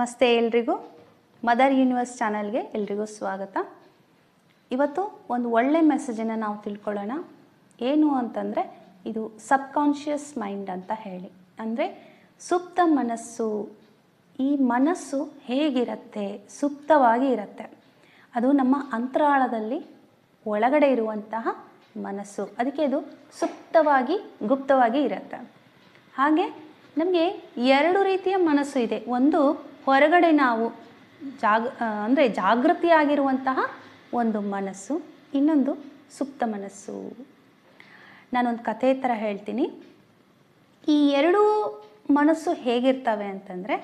ನಮಸ್ತೆ ಎಲ್ರಿಗೂ. Mother universe ಚಾನಲ್ಗೆ ಎಲ್ರಿಗೂ ಸ್ವಾಗತ. ಇವತ್ತು ಒಂದು ಒಳ್ಳೆ ಮೆಸೇಜನ್ನು ನಾವು ತಿಳ್ಕೊಳ್ಳೋಣ. ಏನು ಅಂತಂದರೆ, ಇದು ಸಬ್ಕಾನ್ಷಿಯಸ್ ಮೈಂಡ್ ಅಂತ ಹೇಳಿ. ಅಂದರೆ ಸುಪ್ತ ಮನಸ್ಸು, ಈ ಮನಸ್ಸು ಹೇಗಿರುತ್ತೆ, ಸುಪ್ತವಾಗಿ ಇರುತ್ತೆ. ಅದು ನಮ್ಮ ಅಂತರಾಳದಲ್ಲಿ ಒಳಗಡೆ ಇರುವಂತಹ ಮನಸ್ಸು. ಅದಕ್ಕೆ ಇದು ಸುಪ್ತವಾಗಿ, ಗುಪ್ತವಾಗಿ ಇರುತ್ತೆ. ಹಾಗೆ ನಮಗೆ ಎರಡು ರೀತಿಯ ಮನಸ್ಸು ಇದೆ. ಒಂದು ಹೊರಗಡೆ ನಾವು ಜಾಗ ಅಂದರೆ ಜಾಗೃತಿಯಾಗಿರುವಂತಹ ಒಂದು ಮನಸ್ಸು, ಇನ್ನೊಂದು ಸುಪ್ತ ಮನಸ್ಸು. ನಾನೊಂದು ಕಥೆ ಥರ ಹೇಳ್ತೀನಿ. ಈ ಎರಡೂ ಮನಸ್ಸು ಹೇಗಿರ್ತವೆ ಅಂತಂದರೆ,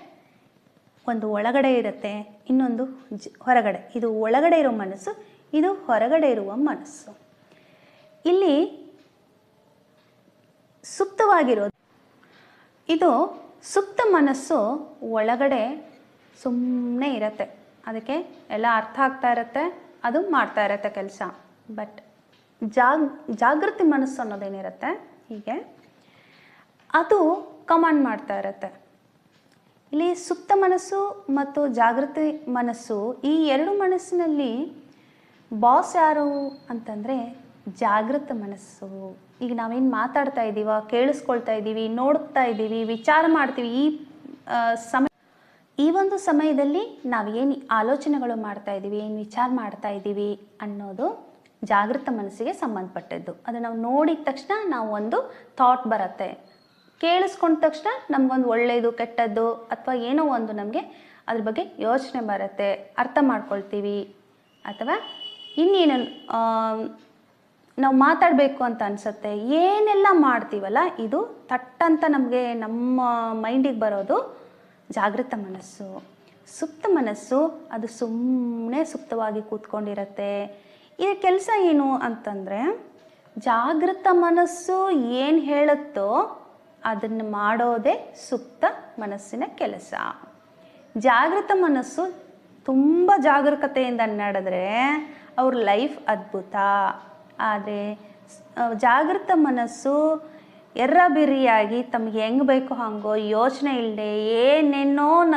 ಒಂದು ಒಳಗಡೆ ಇರುತ್ತೆ, ಇನ್ನೊಂದು ಜ, ಹೊರಗಡೆ. ಇದು ಒಳಗಡೆ ಇರೋ ಮನಸ್ಸು, ಇದು ಹೊರಗಡೆ ಇರುವ ಮನಸ್ಸು. ಇಲ್ಲಿ ಸುಪ್ತವಾಗಿರೋದು, ಇದು ಸುಪ್ತ ಮನಸ್ಸು ಒಳಗಡೆ ಸುಮ್ಮನೆ ಇರತ್ತೆ. ಅದಕ್ಕೆ ಎಲ್ಲ ಅರ್ಥ ಆಗ್ತಾ ಇರತ್ತೆ, ಅದು ಮಾಡ್ತಾ ಇರತ್ತೆ ಕೆಲಸ. ಬಟ್ ಜಾಗ್, ಜಾಗೃತಿ ಮನಸ್ಸು ಅನ್ನೋದೇನಿರುತ್ತೆ? ಹೀಗೆ. ಅದು ಕಮಾಂಡ್ ಮಾಡ್ತಾ ಇರತ್ತೆ. ಇಲ್ಲಿ ಸುಪ್ತ ಮನಸ್ಸು ಮತ್ತು ಜಾಗೃತಿ ಮನಸ್ಸು ಈ ಎರಡು ಮನಸ್ಸಿನಲ್ಲಿ ಬಾಸ್ ಯಾರು ಅಂತಂದರೆ ಜಾಗೃತ ಮನಸ್ಸು. ಈಗ ನಾವೇನು ಮಾತಾಡ್ತಾ ಇದ್ದೀವ ಕೇಳಿಸ್ಕೊಳ್ತಾ ಇದ್ದೀವಿ ನೋಡ್ತಾ ಇದ್ದೀವಿ ವಿಚಾರ ಮಾಡ್ತೀವಿ ಈ ಸಮಯ ಈ ಒಂದು ಸಮಯದಲ್ಲಿ ನಾವು ಏನು ಆಲೋಚನೆಗಳು ಮಾಡ್ತಾ ಇದ್ದೀವಿ ಏನು ವಿಚಾರ ಮಾಡ್ತಾ ಇದ್ದೀವಿ ಅನ್ನೋದು ಜಾಗೃತ ಮನಸ್ಸಿಗೆ ಸಂಬಂಧಪಟ್ಟದ್ದು. ಅದು ನಾವು ನೋಡಿದ ತಕ್ಷಣ ನಾವು ಒಂದು ಥಾಟ್ ಬರುತ್ತೆ. ಕೇಳಿಸ್ಕೊಂಡ ತಕ್ಷಣ ನಮಗೊಂದು ಒಳ್ಳೆಯದು ಕೆಟ್ಟದ್ದು ಅಥವಾ ಏನೋ ಒಂದು ನಮಗೆ ಅದ್ರ ಬಗ್ಗೆ ಯೋಚನೆ ಬರುತ್ತೆ, ಅರ್ಥ ಮಾಡ್ಕೊಳ್ತೀವಿ. ಅಥವಾ ಇನ್ನೇನು ನಾವು ಮಾತಾಡಬೇಕು ಅಂತ ಅನಿಸುತ್ತೆ. ಏನೆಲ್ಲ ಮಾಡ್ತೀವಲ್ಲ, ಇದು ತಟ್ಟಂತ ನಮಗೆ ನಮ್ಮ ಮೈಂಡಿಗೆ ಬರೋದು ಜಾಗೃತ ಮನಸ್ಸು. ಸುಪ್ತ ಮನಸ್ಸು, ಅದು ಸುಮ್ಮನೆ ಸುಪ್ತವಾಗಿ ಕೂತ್ಕೊಂಡಿರತ್ತೆ. ಈ ಕೆಲಸ ಏನು ಅಂತಂದರೆ, ಜಾಗೃತ ಮನಸ್ಸು ಏನು ಹೇಳುತ್ತೋ ಅದನ್ನು ಮಾಡೋದೇ ಸುಪ್ತ ಮನಸ್ಸಿನ ಕೆಲಸ. ಜಾಗೃತ ಮನಸ್ಸು ತುಂಬ ಜಾಗರೂಕತೆಯಿಂದ ನಡೆದ್ರೆ ಅವ್ರ ಲೈಫ್ ಅದ್ಭುತ. ಆದರೆ ಜಾಗೃತ ಮನಸ್ಸು ಎರ್ರಬಿರಿಯಾಗಿ ತಮಗೆ ಹೆಂಗೆ ಬೇಕೋ ಹಾಗೋ ಯೋಚನೆ ಇಲ್ಲದೆ ಏನೇನೋ ನ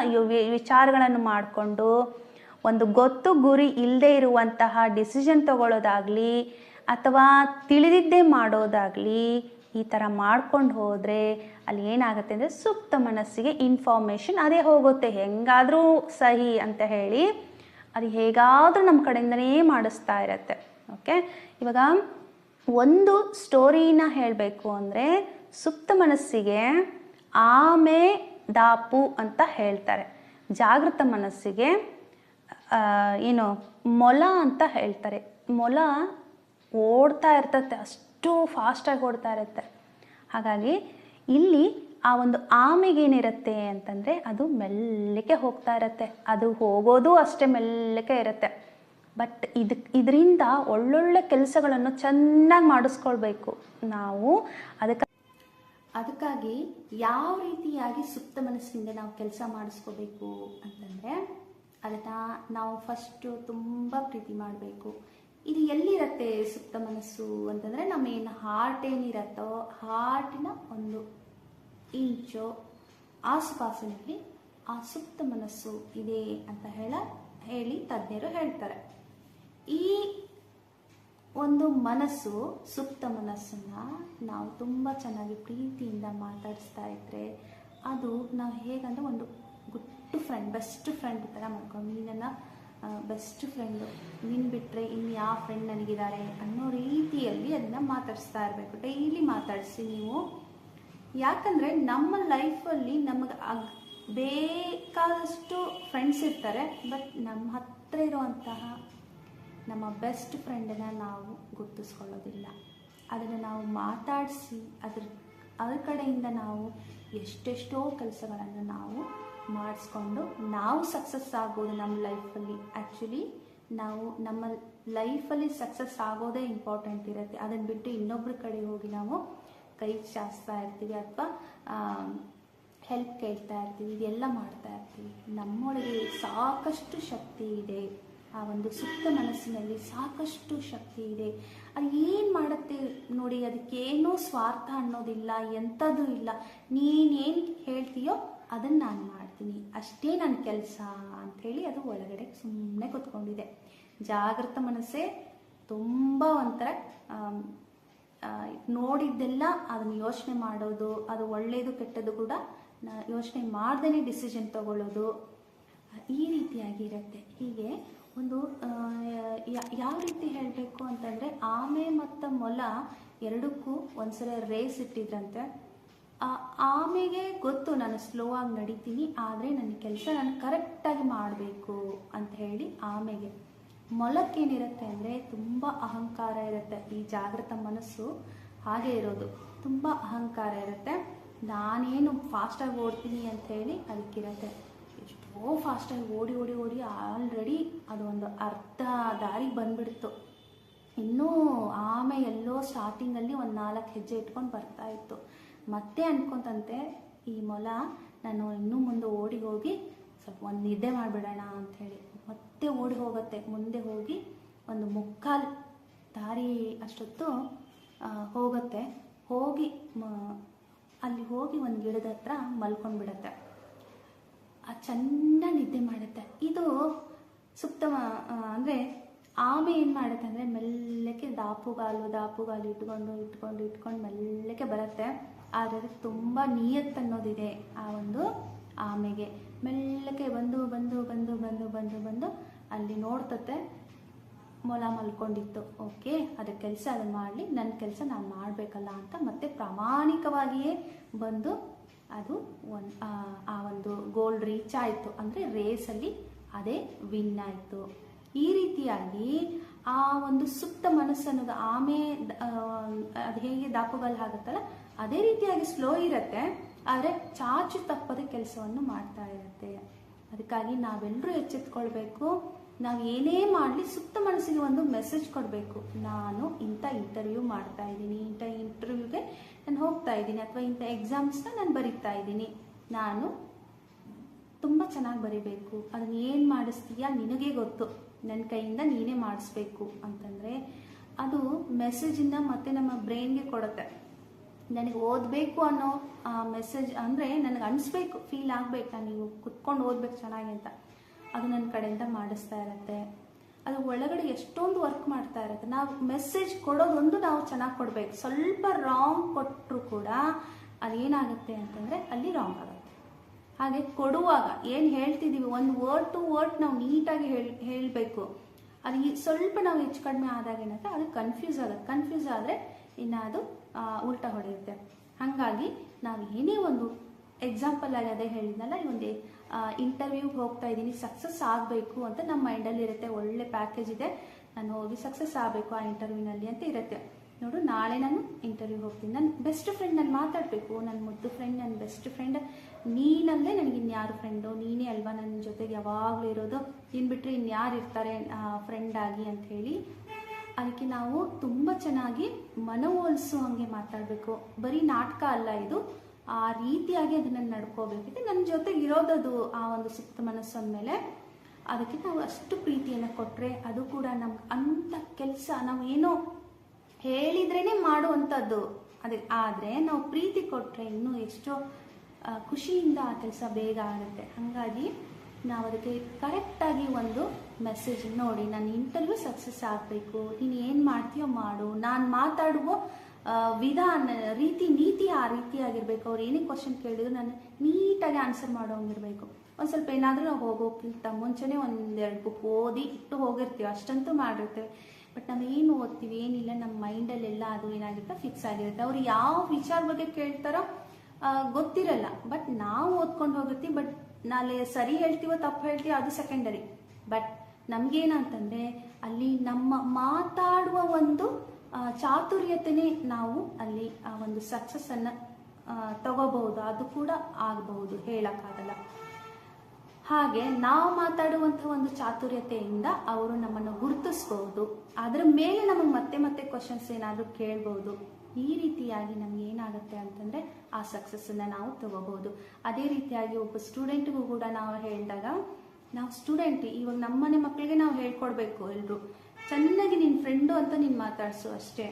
ವಿಚಾರಗಳನ್ನು ಮಾಡಿಕೊಂಡು ಒಂದು ಗೊತ್ತು ಗುರಿ ಇಲ್ಲದೆ ಇರುವಂತಹ ಡಿಸಿಷನ್ ತಗೊಳ್ಳೋದಾಗಲಿ ಅಥವಾ ತಿಳಿದಿದ್ದೇ ಮಾಡೋದಾಗಲಿ ಈ ಥರ ಮಾಡ್ಕೊಂಡು ಹೋದರೆ ಅಲ್ಲಿ ಏನಾಗುತ್ತೆ ಅಂದರೆ ಸುಪ್ತ ಮನಸ್ಸಿಗೆ ಇನ್ಫಾರ್ಮೇಷನ್ ಅದೇ ಹೋಗುತ್ತೆ. ಹೆಂಗಾದರೂ ಸಹಿ ಅಂತ ಹೇಳಿ ಅದು ಹೇಗಾದರೂ ನಮ್ಮ ಕಡೆಯಿಂದನೇ ಮಾಡಿಸ್ತಾ ಇರತ್ತೆ. ಓಕೆ? ಇವಾಗ ಒಂದು ಸ್ಟೋರಿನ ಹೇಳಬೇಕು ಅಂದರೆ ಸುಪ್ತ ಮನಸ್ಸಿಗೆ ಆಮೆ ದಾಪು ಅಂತ ಹೇಳ್ತಾರೆ. ಜಾಗೃತ ಮನಸ್ಸಿಗೆ ಏನು, ಮೊಲ ಅಂತ ಹೇಳ್ತಾರೆ. ಮೊಲ ಓಡ್ತಾ ಇರ್ತತೆ, ಅಷ್ಟು ಫಾಸ್ಟಾಗಿ ಓಡ್ತಾ ಇರುತ್ತೆ. ಹಾಗಾಗಿ ಇಲ್ಲಿ ಆ ಒಂದು ಆಮೆಗೇನಿರುತ್ತೆ ಅಂತಂದರೆ ಅದು ಮೆಲ್ಲಕ್ಕೆ ಹೋಗ್ತಾ ಇರತ್ತೆ. ಅದು ಹೋಗೋದು ಅಷ್ಟೇ ಮೆಲ್ಲಕ್ಕೆ ಇರುತ್ತೆ. ಬಟ್ ಇದಕ್ಕೆ ಇದರಿಂದ ಒಳ್ಳೊಳ್ಳೆ ಕೆಲಸಗಳನ್ನು ಚೆನ್ನಾಗಿ ಮಾಡಿಸ್ಕೊಳ್ಬೇಕು. ನಾವು ಅದಕ್ಕೆ ಅದಕ್ಕಾಗಿ ಯಾವ ರೀತಿಯಾಗಿ ಸುಪ್ತ ಮನಸ್ಸಿನಿಂದ ನಾವು ಕೆಲಸ ಮಾಡಿಸ್ಕೋಬೇಕು ಅಂತಂದರೆ, ಅದನ್ನು ನಾವು ಫಸ್ಟು ತುಂಬ ಪ್ರೀತಿ ಮಾಡಬೇಕು. ಇದು ಎಲ್ಲಿರತ್ತೆ ಸುಪ್ತ ಮನಸ್ಸು ಅಂತಂದರೆ, ನಮ್ಮ ಏನು ಹಾರ್ಟ್ ಏನಿರತ್ತೋ ಹಾರ್ಟಿನ ಒಂದು ಇಂಚು ಆಸುಪಾಸಿನಲ್ಲಿ ಆ ಸುಪ್ತ ಮನಸ್ಸು ಇದೆ ಅಂತ ಹೇಳ, ಹೇಳಿ ತಜ್ಞರು ಹೇಳ್ತಾರೆ. ಈ ಒಂದು ಮನಸ್ಸು, ಸುಪ್ತ ಮನಸ್ಸನ್ನ ನಾವು ತುಂಬ ಚೆನ್ನಾಗಿ ಪ್ರೀತಿಯಿಂದ ಮಾತಾಡಿಸ್ತಾ ಇದ್ರೆ ಅದು ನಾವು ಹೇಗಂದ್ರೆ ಒಂದು ಗುಟ್ಟು ಫ್ರೆಂಡ್ ಬೆಸ್ಟ್ ಫ್ರೆಂಡ್ ಥರ ಮಾಡ್ಕೊಂಡು ನೀನನ್ನು ಬೆಸ್ಟ್ ಫ್ರೆಂಡು ನೀನು ಬಿಟ್ಟರೆ ಇನ್ನು ಯಾವ ಫ್ರೆಂಡ್ ನನಗಿದ್ದಾರೆ ಅನ್ನೋ ರೀತಿಯಲ್ಲಿ ಅದನ್ನು ಮಾತಾಡಿಸ್ತಾ ಇರಬೇಕು. ಡೈಲಿ ಮಾತಾಡಿಸಿ ನೀವು. ಯಾಕಂದರೆ ನಮ್ಮ ಲೈಫಲ್ಲಿ ನಮಗೆ ಅಗ್, ಬೇಕಾದಷ್ಟು ಫ್ರೆಂಡ್ಸ್ ಇರ್ತಾರೆ ಬಟ್ ನಮ್ಮ ಹತ್ರ ಇರುವಂತಹ ನಮ್ಮ ಬೆಸ್ಟ್ ಫ್ರೆಂಡನ್ನು ನಾವು ಗುರುತಿಸ್ಕೊಳ್ಳೋದಿಲ್ಲ. ಅದನ್ನು ನಾವು ಮಾತಾಡಿಸಿ ಅದ್ರ ಅದ್ರ ಕಡೆಯಿಂದ ನಾವು ಎಷ್ಟೆಷ್ಟೋ ಕೆಲಸಗಳನ್ನು ನಾವು ಮಾಡಿಸ್ಕೊಂಡು ನಾವು ಸಕ್ಸಸ್ ಆಗೋದು ನಮ್ಮ ಲೈಫಲ್ಲಿ ಆ್ಯಕ್ಚುಲಿ ನಾವು ನಮ್ಮ ಲೈಫಲ್ಲಿ ಸಕ್ಸಸ್ ಆಗೋದೇ ಇಂಪಾರ್ಟೆಂಟ್ ಇರುತ್ತೆ. ಅದನ್ನು ಬಿಟ್ಟು ಇನ್ನೊಬ್ಬರ ಕಡೆ ಹೋಗಿ ನಾವು ಕೈ ಚಾಚ್ತಾ ಇರ್ತೀವಿ ಅಥವಾ ಹೆಲ್ಪ್ ಕೇಳ್ತಾ ಇರ್ತೀವಿ. ಇದೆಲ್ಲ ಮಾಡ್ತಾ ಇರ್ತೀವಿ. ನಮ್ಮೊಳಗೆ ಸಾಕಷ್ಟು ಶಕ್ತಿ ಇದೆ. ಆ ಒಂದು ಸುಪ್ತ ಮನಸ್ಸಿನಲ್ಲಿ ಸಾಕಷ್ಟು ಶಕ್ತಿ ಇದೆ. ಅದು ಏನು ಮಾಡುತ್ತೆ ನೋಡಿ, ಅದಕ್ಕೇನೋ ಸ್ವಾರ್ಥ ಅನ್ನೋದಿಲ್ಲ, ಎಂಥದ್ದು ಇಲ್ಲ. ನೀನೇನು ಹೇಳ್ತೀಯೋ ಅದನ್ನು ನಾನು ಮಾಡ್ತೀನಿ. ಅಷ್ಟೇ ನನ್ನ ಕೆಲಸ ಅಂಥೇಳಿ ಅದು ಒಳಗಡೆ ಸುಮ್ಮನೆ ಕೂತ್ಕೊಂಡಿದೆ. ಜಾಗೃತ ಮನಸ್ಸೇ ತುಂಬ ಒಂಥರ ನೋಡಿದ್ದೆಲ್ಲ ಅದನ್ನು ಯೋಚನೆ ಮಾಡೋದು, ಅದು ಒಳ್ಳೆಯದು ಕೆಟ್ಟದ್ದು ಕೂಡ ಯೋಚನೆ ಮಾಡ್ದೇ ಡಿಸಿಷನ್ ತಗೊಳ್ಳೋದು ಈ ರೀತಿಯಾಗಿ ಇರುತ್ತೆ. ಹೀಗೆ ಒಂದು ಯಾವ ರೀತಿ ಹೇಳಬೇಕು ಅಂತಂದರೆ ಆಮೆ ಮತ್ತು ಮೊಲ ಎರಡಕ್ಕೂ ಒಂದ್ಸಲ ರೇಸ್ ಇಟ್ಟಿದ್ರಂತೆ. ಆಮೆಗೆ ಗೊತ್ತು ನಾನು ಸ್ಲೋ ಆಗಿ ನಡೀತೀನಿ, ಆದರೆ ನನ್ನ ಕೆಲಸ ನಾನು ಕರೆಕ್ಟಾಗಿ ಮಾಡಬೇಕು ಅಂತ ಹೇಳಿ ಆಮೆಗೆ. ಮೊಲಕ್ಕೇನಿರುತ್ತೆ ಅಂದರೆ ತುಂಬ ಅಹಂಕಾರ ಇರುತ್ತೆ ಈ ಜಾಗೃತ ಮನಸ್ಸು, ಹಾಗೆ ಇರೋದು. ತುಂಬ ಅಹಂಕಾರ ಇರುತ್ತೆ. ನಾನೇನು ಫಾಸ್ಟಾಗಿ ಓಡ್ತೀನಿ ಅಂತ ಹೇಳಿ ಅದಕ್ಕಿರುತ್ತೆ ಎಷ್ಟೋ ಫಾಸ್ಟಾಗಿ ಓಡಿ ಓಡಿ ಓಡಿ ಆಲ್ರೆಡಿ ಅದು ಒಂದು ಅರ್ಧ ದಾರಿಗೆ ಬಂದ್ಬಿಡ್ತು. ಇನ್ನೂ ಆಮೆ ಎಲ್ಲೋ ಸ್ಟಾರ್ಟಿಂಗಲ್ಲಿ ಒಂದು ನಾಲ್ಕು ಹೆಜ್ಜೆ ಇಟ್ಕೊಂಡು ಬರ್ತಾ ಇತ್ತು. ಮತ್ತೆ ಅನ್ಕೊಂತಂತೆ, ಈ ಮೊಲ ನಾನು ಇನ್ನೂ ಮುಂದೆ ಓಡಿ ಹೋಗಿ ಸ್ವಲ್ಪ ಒಂದು ನಿದ್ದೆ ಮಾಡಿಬಿಡೋಣ ಅಂಥೇಳಿ ಮತ್ತೆ ಓಡಿ ಹೋಗುತ್ತೆ, ಮುಂದೆ ಹೋಗಿ ಒಂದು ಮುಕ್ಕಾಲು ದಾರಿ ಅಷ್ಟೊತ್ತು ಹೋಗುತ್ತೆ. ಹೋಗಿ ಅಲ್ಲಿ ಹೋಗಿ ಒಂದು ಗಿಡದ ಹತ್ರ ಮಲ್ಕೊಂಡ್ಬಿಡತ್ತೆ. ಆ ಚೆನ್ನಾಗಿ ನಿದ್ದೆ ಮಾಡುತ್ತೆ. ಇದು ಸುಪ್ತ ಅಂದರೆ ಆಮೆ ಏನು ಮಾಡುತ್ತೆ ಅಂದರೆ ಮೆಲ್ಲಕ್ಕೆ ದಾಪುಗಾಲು ದಾಪುಗಾಲು ಇಟ್ಕೊಂಡು ಇಟ್ಕೊಂಡು ಇಟ್ಕೊಂಡು ಮೆಲ್ಲಕ್ಕೆ ಬರುತ್ತೆ. ಆದರೆ ಅದಕ್ಕೆ ತುಂಬ ನಿಯತ್ ಅನ್ನೋದಿದೆ ಆ ಒಂದು ಆಮೆಗೆ. ಮೆಲ್ಲಕ್ಕೆ ಬಂದು ಬಂದು ಬಂದು ಬಂದು ಬಂದು ಬಂದು ಅಲ್ಲಿ ನೋಡ್ತತೆ ಮೊಲ ಮಲ್ಕೊಂಡಿತ್ತು. ಓಕೆ ಅದ ಕೆಲಸ ಅದು ಮಾಡಲಿ. ನನ್ನ ಕೆಲಸ ನಾನು ಮಾಡಬೇಕಲ್ಲ ಅಂತ ಮತ್ತೆ ಪ್ರಾಮಾಣಿಕವಾಗಿಯೇ ಬಂದು ಅದು ಒಂದು ಆ ಒಂದು ಗೋಲ್ಡ್ ರೀಚ್ ಆಯಿತು. ಅಂದರೆ ರೇಸಲ್ಲಿ ಅದೇ ವಿನ್ ಆಯಿತು. ಈ ರೀತಿಯಾಗಿ ಆ ಒಂದು ಸುಪ್ತ ಮನಸ್ಸನ್ನೋದು ಆಮೆ ಅದು ಹೇಗೆ ದಾಪುಗಾಲ್ ಆಗುತ್ತಲ್ಲ ಅದೇ ರೀತಿಯಾಗಿ ಸ್ಲೋ ಇರುತ್ತೆ, ಆದರೆ ಚಾಚು ತಪ್ಪದೆ ಕೆಲಸವನ್ನು ಮಾಡ್ತಾ ಇರುತ್ತೆ. ಅದಕ್ಕಾಗಿ ನಾವೆಲ್ಲರೂ ಎಚ್ಚೆತ್ಕೊಳ್ಬೇಕು. ನಾವು ಏನೇ ಮಾಡಲಿ ಸುಪ್ತ ಮನಸ್ಸಿಗೆ ಒಂದು ಮೆಸೇಜ್ ಕೊಡಬೇಕು. ನಾನು ಇಂಥ ಇಂಟರ್ವ್ಯೂ ಮಾಡ್ತಾ ಇದ್ದೀನಿ, ಇಂಥ ಇಂಟರ್ವ್ಯೂಗೆ ನಾನು ಹೋಗ್ತಾ ಇದ್ದೀನಿ ಅಥವಾ ಇಂಥ ಎಕ್ಸಾಮ್ಸ್ನ ನಾನು ಬರೀತಾ ಇದ್ದೀನಿ. ನಾನು ತುಂಬ ಚೆನ್ನಾಗಿ ಬರಿಬೇಕು. ಅದನ್ನ ಏನು ಮಾಡಿಸ್ತೀಯಾ ನಿನಗೆ ಗೊತ್ತು. ನನ್ನ ಕೈಯಿಂದ ನೀನೇ ಮಾಡಿಸ್ಬೇಕು ಅಂತಂದರೆ ಅದು ಮೆಸೇಜಿಂದ ಮತ್ತೆ ನಮ್ಮ ಬ್ರೈನ್ಗೆ ಕೊಡುತ್ತೆ. ನನಗೆ ಓದಬೇಕು ಅನ್ನೋ ಆ ಮೆಸೇಜ್ ಅಂದರೆ ನನಗೆ ಅನಿಸ್ಬೇಕು ಫೀಲ್ ಆಗಬೇಕು. ನಾನು ನೀವು ಕುತ್ಕೊಂಡು ಓದ್ಬೇಕು ಚೆನ್ನಾಗಿ ಅಂತ. ಅದು ನನ್ನ ಕಡೆಯಿಂದ ಮಾಡಿಸ್ತಾ ಇರತ್ತೆ. ಅದು ಒಳಗಡೆ ಎಷ್ಟೊಂದು ವರ್ಕ್ ಮಾಡ್ತಾ ಇರುತ್ತೆ. ನಾವು ಮೆಸೇಜ್ ಕೊಡೋದೊಂದು ನಾವು ಚೆನ್ನಾಗಿ ಕೊಡಬೇಕು. ಸ್ವಲ್ಪ ರಾಂಗ್ ಕೊಟ್ಟರು ಕೂಡ ಅದೇನಾಗುತ್ತೆ ಅಂತಂದರೆ ಅಲ್ಲಿ ರಾಂಗ್ ಆಗುತ್ತೆ. ಹಾಗೆ ಕೊಡುವಾಗ ಏನು ಹೇಳ್ತಿದ್ದೀವಿ ಒಂದು ವರ್ಡ್ ಟು ವರ್ಡ್ ನಾವು ನೀಟಾಗಿ ಹೇಳಿ, ಹೇಳಬೇಕು. ಅದು ಸ್ವಲ್ಪ ನಾವು ಹೆಚ್ಚು ಕಡಿಮೆ ಆದಾಗ ಏನಾಗುತ್ತೆ ಅದು ಕನ್ಫ್ಯೂಸ್ ಆಗುತ್ತೆ. ಕನ್ಫ್ಯೂಸ್ ಆದರೆ ಇನ್ನು ಅದು ಉಲ್ಟಾ ಹೊಡೆಯುತ್ತೆ. ಹಾಗಾಗಿ ನಾವು ಏನೇ ಒಂದು ಎಕ್ಸಾಂಪಲ್ ಆಗಿ ಅದೇ ಹೇಳಿದ್ನಲ್ಲ, ಈ ಒಂದು ಇಂಟರ್ವ್ಯೂಗೆ ಹೋಗ್ತಾ ಇದ್ದೀನಿ ಸಕ್ಸಸ್ ಆಗಬೇಕು ಅಂತ ನಮ್ಮ ಮೈಂಡಲ್ಲಿ ಇರುತ್ತೆ, ಒಳ್ಳೆ ಪ್ಯಾಕೇಜ್ ಇದೆ, ನಾನು ಹೋಗಿ ಸಕ್ಸಸ್ ಆಗಬೇಕು ಆ ಇಂಟರ್ವ್ಯೂನಲ್ಲಿ ಅಂತ ಇರುತ್ತೆ. ನೋಡು, ನಾಳೆ ನಾನು ಇಂಟರ್ವ್ಯೂಗೆ ಹೋಗ್ತೀನಿ. ನನ್ನ ಬೆಸ್ಟ್ ಫ್ರೆಂಡ್ ನಾನು ಮಾತಾಡಬೇಕು ನನ್ನ ಮುದ್ದು ಫ್ರೆಂಡ್ ನನ್ನ ಬೆಸ್ಟ್ ಫ್ರೆಂಡ್ ನೀನಲ್ಲೇ ನನಗೆ ಇನ್ಯಾರು ಫ್ರೆಂಡು ನೀನೇ ಅಲ್ವಾ ನನ್ನ ಜೊತೆಗೆ ಯಾವಾಗಲೂ ಇರೋದು? ಇನ್ನು ಬಿಟ್ಟರೆ ಇನ್ಯಾರು ಇರ್ತಾರೆ ಫ್ರೆಂಡ್ ಆಗಿ ಅಂತ ಹೇಳಿ, ಅದಕ್ಕೆ ನಾವು ತುಂಬ ಚೆನ್ನಾಗಿ ಮನವೊಲಿಸುವಂಗೆ ಮಾತಾಡಬೇಕು. ಬರೀ ನಾಟಕ ಅಲ್ಲ ಇದು ಆ ರೀತಿಯಾಗಿ ಅದನ್ನ ನಡ್ಕೋಬೇಕಿದೆ. ನನ್ನ ಜೊತೆಗೆ ಇರೋದದು ಆ ಒಂದು ಸುಪ್ತ ಮನಸ್ಸು ಮೇಲೆ. ಅದಕ್ಕೆ ನಾವು ಅಷ್ಟು ಪ್ರೀತಿಯನ್ನು ಕೊಟ್ಟರೆ ಅದು ಕೂಡ ನಮ್ಗೆ ಅಂಥ ಕೆಲಸ ನಾವು ಏನೋ ಹೇಳಿದ್ರೇನೆ ಮಾಡುವಂಥದ್ದು. ಅದಕ್ಕೆ ಆದರೆ ನಾವು ಪ್ರೀತಿ ಕೊಟ್ಟರೆ ಇನ್ನೂ ಎಷ್ಟೋ ಖುಷಿಯಿಂದ ಆ ಕೆಲಸ ಬೇಗ ಆಗುತ್ತೆ. ಹಾಗಾಗಿ ನಾವು ಅದಕ್ಕೆ ಕರೆಕ್ಟಾಗಿ ಒಂದು ಮೆಸೇಜ್ ನೋಡಿ ನನ್ನ ಇಂಟರ್ವ್ಯೂ ಸಕ್ಸಸ್ ಆಗಬೇಕು, ನೀನು ಏನು ಮಾಡ್ತೀಯೋ ಮಾಡು, ನಾನು ಮಾತಾಡುವ ವಿಧಾನ, ರೀತಿ, ನೀತಿ ಆ ರೀತಿಯಾಗಿರ್ಬೇಕು ಅವ್ರು ಏನೇ ಕ್ವಶನ್ ಕೇಳಿದ್ರು ನಾನು ನೀಟಾಗಿ ಆನ್ಸರ್ ಮಾಡೋಂಗಿರ್ಬೇಕು ಒಂದು ಸ್ವಲ್ಪ ಏನಾದರೂ ನಾವು ಹೋಗೋಕ್ಕಿಂತ ಮುಂಚೆನೇ ಒಂದೆರಡು ಬುಕ್ ಓದಿ ಇಟ್ಟು ಹೋಗಿರ್ತೀವಿ. ಅಷ್ಟಂತೂ ಮಾಡಿರ್ತೇವೆ. ಬಟ್ ನಾವು ಏನು ಓದ್ತೀವಿ, ಏನಿಲ್ಲ ನಮ್ಮ ಮೈಂಡಲ್ಲೆಲ್ಲ ಅದು ಏನಾಗಿರುತ್ತೆ ಫಿಕ್ಸ್ ಆಗಿರುತ್ತೆ. ಅವ್ರು ಯಾವ ವಿಚಾರ ಬಗ್ಗೆ ಕೇಳ್ತಾರೋ ಗೊತ್ತಿರಲ್ಲ. ಬಟ್ ನಾವು ಓದ್ಕೊಂಡು ಹೋಗಿರ್ತೀವಿ. ಬಟ್ ನಾಳೆ ಸರಿ ಹೇಳ್ತೀವೋ, ತಪ್ಪು ಹೇಳ್ತೀವೋ, ಅದು ಸೆಕೆಂಡರಿ ಬಟ್ ನಮಗೇನಂತಂದರೆ, ಅಲ್ಲಿ ನಮ್ಮ ಮಾತಾಡುವ ಒಂದು ಚಾತುರ್ಯತೆನೇ ನಾವು ಅಲ್ಲಿ ಆ ಒಂದು ಸಕ್ಸಸ್ಸನ್ನು ತಗೋಬಹುದು. ಅದು ಕೂಡ ಆಗಬಹುದು ಹೇಳಕ್ಕಾಗಲ್ಲ. ಹಾಗೆ ನಾವು ಮಾತಾಡುವಂಥ ಒಂದು ಚಾತುರ್ಯತೆಯಿಂದ ಅವರು ನಮ್ಮನ್ನು ಗುರುತಿಸ್ಬೋದು ಅದರ ಮೇಲೆ ನಮಗೆ ಮತ್ತೆ ಮತ್ತೆ ಕ್ವಶನ್ಸ್ ಏನಾದರೂ ಕೇಳ್ಬೋದು ಈ ರೀತಿಯಾಗಿ ನಮ್ಗೆ ಏನಾಗುತ್ತೆ ಅಂತಂದರೆ ಆ ಸಕ್ಸಸ್ಸನ್ನು ನಾವು ತಗೋಬಹುದು. ಅದೇ ರೀತಿಯಾಗಿ ಒಬ್ಬ ಸ್ಟೂಡೆಂಟ್ಗೂ ಕೂಡ ನಾವು ಹೇಳಿದಾಗ, ನಾವು ಸ್ಟೂಡೆಂಟ್ ಇವಾಗ ನಮ್ಮನೆ ಮಕ್ಕಳಿಗೆ ನಾವು ಹೇಳ್ಕೊಡ್ಬೇಕು ಎಲ್ಲರೂ ಚೆನ್ನಾಗಿ ನಿನ್ನ ಫ್ರೆಂಡು ಅಂತ ನೀನು ಮಾತಾಡಿಸು ಅಷ್ಟೇ.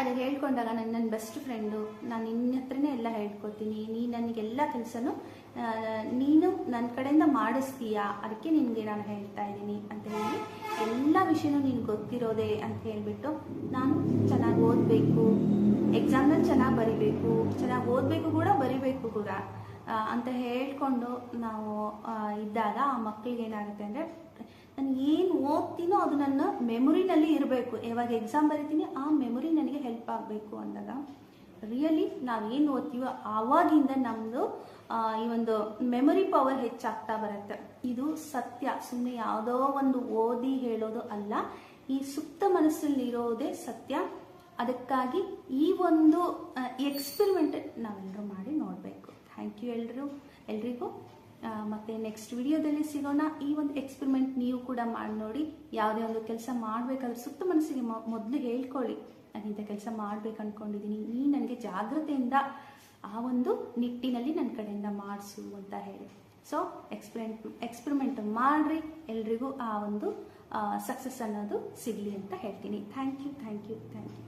ಅದು ಹೇಳ್ಕೊಂಡಾಗ ನನ್ನ ನನ್ನ ಬೆಸ್ಟ್ ಫ್ರೆಂಡು ನಾನು ನಿನ್ನ ಹತ್ರನೇ ಎಲ್ಲ ಹೇಳ್ಕೊತೀನಿ ನೀ ನನಗೆಲ್ಲ ಕೆಲಸನೂ ನೀನು ನನ್ನ ಕಡೆಯಿಂದ ಮಾಡಿಸ್ತೀಯಾ, ಅದಕ್ಕೆ ನಿನಗೆ ನಾನು ಹೇಳ್ತಾ ಇದ್ದೀನಿ ಅಂತ ಹೇಳಿ ಎಲ್ಲ ವಿಷಯನೂ ನಿನ್ಗೆ ಗೊತ್ತಿರೋದೆ ಅಂತ ಹೇಳಿಬಿಟ್ಟು ನಾನು ಚೆನ್ನಾಗಿ ಓದಬೇಕು ಎಕ್ಸಾಮ್ನಲ್ಲಿ ಚೆನ್ನಾಗಿ ಬರಿಬೇಕು, ಚೆನ್ನಾಗಿ ಓದಬೇಕು ಕೂಡ ಬರಿಬೇಕು ಕೂಡ ಅಂತ ಹೇಳ್ಕೊಂಡು ನಾವು ಇದ್ದಾಗ ಆ ಮಕ್ಕಳಿಗೆ ಏನಾಗುತ್ತೆ ಅಂದರೆ ನಾನು ಏನು ಓದ್ತೀನೋ ಅದು ನನ್ನ ಮೆಮೊರಿನಲ್ಲಿ ಇರಬೇಕು. ಯಾವಾಗ ಎಕ್ಸಾಮ್ ಬರೀತೀನಿ ಆ ಮೆಮೊರಿ ನನಗೆ ಹೆಲ್ಪ್ ಆಗಬೇಕು ಅಂದಾಗ ರಿಯಲಿ ನಾವು ಏನು ಓದ್ತೀವೋ ಆವಾಗಿಂದ ನಮ್ಮದು ಈ ಒಂದು ಮೆಮೊರಿ ಪವರ್ ಹೆಚ್ಚಾಗ್ತಾ ಬರುತ್ತೆ. ಇದು ಸತ್ಯ. ಸುಮ್ಮನೆ ಯಾವುದೋ ಒಂದು ಓದಿ ಹೇಳೋದು ಅಲ್ಲ. ಈ ಸುಪ್ತ ಮನಸ್ಸಲ್ಲಿರೋದೇ ಸತ್ಯ. ಅದಕ್ಕಾಗಿ ಈ ಒಂದು ಎಕ್ಸ್ಪೆರಿಮೆಂಟ್ ನಾವೆಲ್ಲರೂ ಮಾಡಿ ನೋಡಬೇಕು. ಥ್ಯಾಂಕ್ ಯು ಎಲ್ಲರೂ ಎಲ್ರಿಗೂ ಮತ್ತೆ ನೆಕ್ಸ್ಟ್ ವಿಡಿಯೋದಲ್ಲಿ ಸಿಗೋಣ. ಈ ಒಂದು ಎಕ್ಸ್ಪೆರಿಮೆಂಟ್ ಕೂಡ ಮಾಡಿ ನೋಡಿ, ಯಾವುದೇ ಒಂದು ಕೆಲಸ ಮಾಡಬೇಕಾದ್ರೆ ಸುತ್ತ ಮನಸ್ಸಿಗೆ ಮೊದಲು ಹೇಳ್ಕೊಳ್ಳಿ. ನಾನು ಇಂಥ ಕೆಲಸ ಮಾಡ್ಬೇಕು ಅಂದ್ಕೊಂಡಿದ್ದೀನಿ ನೀ ನನಗೆ ಜಾಗ್ರತೆಯಿಂದ ಆ ಒಂದು ನಿಟ್ಟಿನಲ್ಲಿ ನನ್ನ ಕಡೆಯಿಂದ ಮಾಡಿಸು ಅಂತ ಹೇಳಿ. ಸೊ ಎಕ್ಸ್ಪೆರಿಮೆಂಟ್ ಎಕ್ಸ್ಪೆರಿಮೆಂಟ್ ಮಾಡಿರಿ. ಎಲ್ರಿಗೂ ಆ ಒಂದು ಸಕ್ಸಸ್ ಅನ್ನೋದು ಸಿಗಲಿ ಅಂತ ಹೇಳ್ತೀನಿ. Thank you thank you thank you